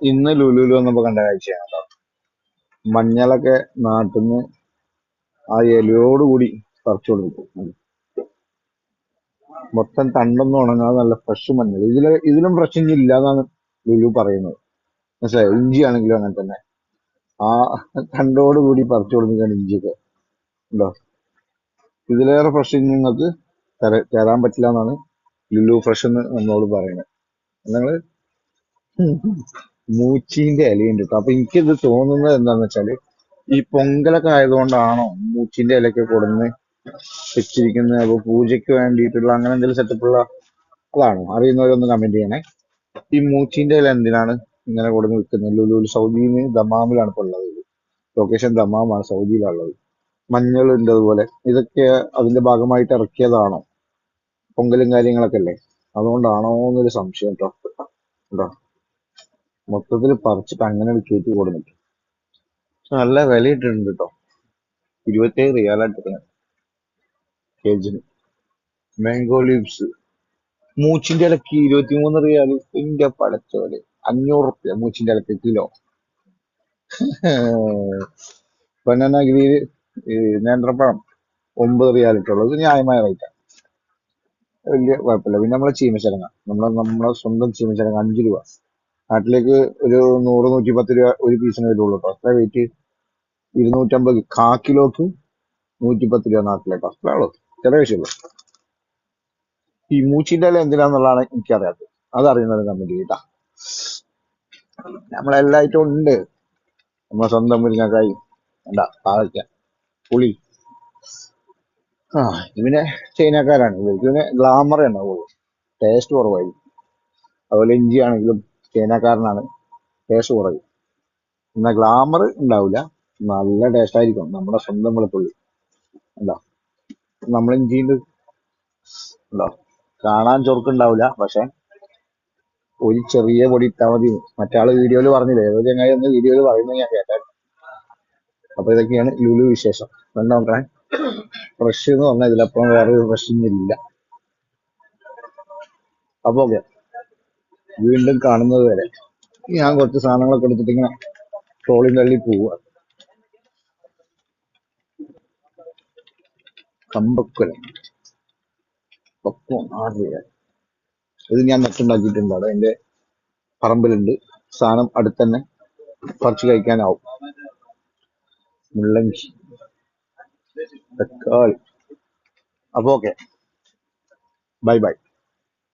ഇന്ന് ലുലുലു വന്നപ്പോ കണ്ട കാഴ്ചയാണ് കേട്ടോ മഞ്ഞളൊക്കെ നാട്ടിന്ന് ആ ഇലയോട് കൂടി പറിച്ചു കൊടുക്കും മൊത്തം തണ്ടൊന്നും ഉണങ്ങാതെ നല്ല ഫ്രഷ് മഞ്ഞൾ ഇതിൽ ഇതിലും ഫ്രഷ് ഇഞ്ചി ഇല്ലാന്നാണ് ലുലു പറയുന്നത്. മനസ്സിലായോ? ഇഞ്ചി ആണെങ്കിലും അങ്ങനെ തന്നെ. ആ തണ്ടോട് കൂടി പറിച്ചു കൊടുക്കുന്നതാണ് ഇഞ്ചിയൊക്കെ. ഉണ്ടോ? ഇതിലേറെ ഫ്രഷ് ഇഞ്ചി നിങ്ങൾക്ക് തര- തരാൻ പറ്റില്ല എന്നാണ് ലുലു ഫ്രഷ് എന്ന് നമ്മളോട് പറയുന്നത്. ഞങ്ങൾ മൂച്ചീന്റെ ഇലയുണ്ട് കേട്ടോ. അപ്പൊ എനിക്കിത് തോന്നുന്നത് എന്താന്ന് വെച്ചാൽ ഈ പൊങ്കലൊക്കെ ആയതുകൊണ്ടാണോ മൂച്ചിന്റെ ഇലയൊക്കെ കൊടുന്ന് വെച്ചിരിക്കുന്നത്? അപ്പൊ പൂജയ്ക്ക് വേണ്ടിയിട്ടുള്ള അങ്ങനെ എന്തെങ്കിലും സെറ്റപ്പുള്ള അതാണോ അറിയുന്നവരൊന്ന് കമന്റ് ചെയ്യണേ. ഈ മൂച്ചിന്റെ ഇല എന്തിനാണ് ഇങ്ങനെ കൊടുന്ന് വിൽക്കുന്നത് ലുലു സൗദിയിൽ നിന്ന് ദമാമിലാണ് ഇപ്പോൾ ഉള്ളത്. ലൊക്കേഷൻ ദമാമാണ് സൗദിയിലുള്ളത് മഞ്ഞളുണ്ട് അതുപോലെ ഇതൊക്കെ അതിന്റെ ഭാഗമായിട്ട് ഇറക്കിയതാണോ? പൊങ്കലും കാര്യങ്ങളൊക്കെ അല്ലേ? അതുകൊണ്ടാണോ എന്നൊരു സംശയം കേട്ടോ. കേട്ടോ മൊത്തത്തിൽ പറിച്ചിട്ട് അങ്ങനെ കയറ്റി കൊടുത്തിട്ട് നല്ല വില ഇട്ടിട്ടുണ്ട് കേട്ടോ ഇരുപത്തേഴ് റിയാലായിട്ട് കേജിന്. മാംഗോ ലീവ്സ് മൂച്ചിന്റെ ഇലക്ക് ഇരുപത്തിമൂന്ന് റിയാൽ ഇന്ത്യ പടച്ചോലെ അഞ്ഞൂറ് റുപ്യ മൂച്ചിന്റെ ഇലക്ക് കിലോ. ബനാന നേന്ത്രപ്പഴം ഒമ്പത് റിയാൽ ഇട്ടുള്ളത് ഇത് ന്യായമായ റേറ്റാണ് വലിയ കുഴപ്പമില്ല. പിന്നെ നമ്മളെ ചീമശരങ്ങ നമ്മളെ നമ്മളെ സ്വന്തം ചീമശരങ്ങ അഞ്ച് രൂപ. നാട്ടിലേക്ക് ഒരു നൂറ് നൂറ്റി പത്ത് രൂപ ഒരു പീസിന് വരുള്ളൂ കേട്ടോ. അത്ര വെയിറ്റ് ഇരുന്നൂറ്റമ്പത് കാ കിലോക്ക് നൂറ്റി പത്ത് രൂപ നാട്ടിലേക്ക്. അത്രേ ഉള്ളൂ. ചില വിഷയമുള്ളൂ ഈ മൂച്ചിന്റെ ഇല എന്തിനാന്നുള്ളതാണ് എനിക്കറിയാത്തത്. അതറിയുന്നത് കമന്റ് കേട്ടാ നമ്മളെല്ലായിട്ടും ഉണ്ട്. നമ്മളെ സ്വന്തം മുരിങ്ങക്കായി. എന്താ പാവയ്ക്ക പുളി. ആ പിന്നെ ചൈനക്കാരാണ്. ഇവർക്ക് പിന്നെ ഗ്ലാമറേ ഉണ്ടാവുള്ളൂ ടേസ്റ്റ് കുറവായിരിക്കും. അതുപോലെ ഇഞ്ചി ആണെങ്കിലും ചൈനക്കാരനാണ് ടേസ്റ്റ് കുറയും എന്നാൽ ഗ്ലാമർ ഉണ്ടാവില്ല നല്ല ടേസ്റ്റ് ആയിരിക്കും. നമ്മുടെ സ്വന്തം വെളുത്തുള്ളി. ഉണ്ടോ നമ്മൾ ഇഞ്ചിന്റെ ഉണ്ടോ കാണാൻ ചൊറുക്കുണ്ടാവില്ല പക്ഷെ ഒരു ചെറിയ പൊടി ഇട്ടാൽ മതി. മറ്റാൾ വീഡിയോയിൽ പറഞ്ഞില്ല? ഏതോ ചങ്ങായി ഒന്ന് വീഡിയോയിൽ പറയുന്നത് ഞാൻ കേട്ടാൽ അപ്പൊ ഇതൊക്കെയാണ് ലുലു വിശേഷം. എന്താ നോക്കാൻ ഫ്രഷ് എന്ന് പറഞ്ഞാൽ ഇതിലപ്പുറം വേറെ ഫ്രഷ് ഇല്ല അപ്പൊ ഓക്കെ. വീണ്ടും കാണുന്നത് വരെ. ഞാൻ കുറച്ച് സാധനങ്ങളൊക്കെ എടുത്തിട്ട് ഇങ്ങനെ ട്രോളിംഗ് തള്ളി പോവുക കമ്പക്കുല പക്വം രൂപ ഇത് ഞാൻ നെറ്റുണ്ടാക്കിയിട്ടുണ്ട്. അവിടെ എന്റെ പറമ്പിലുണ്ട്. സാധനം അടുത്തന്നെ പറിച്ച് കഴിക്കാനാവും. മുള്ളങ്കി തക്കാളി. അപ്പൊ ഓക്കെ. Bye bye.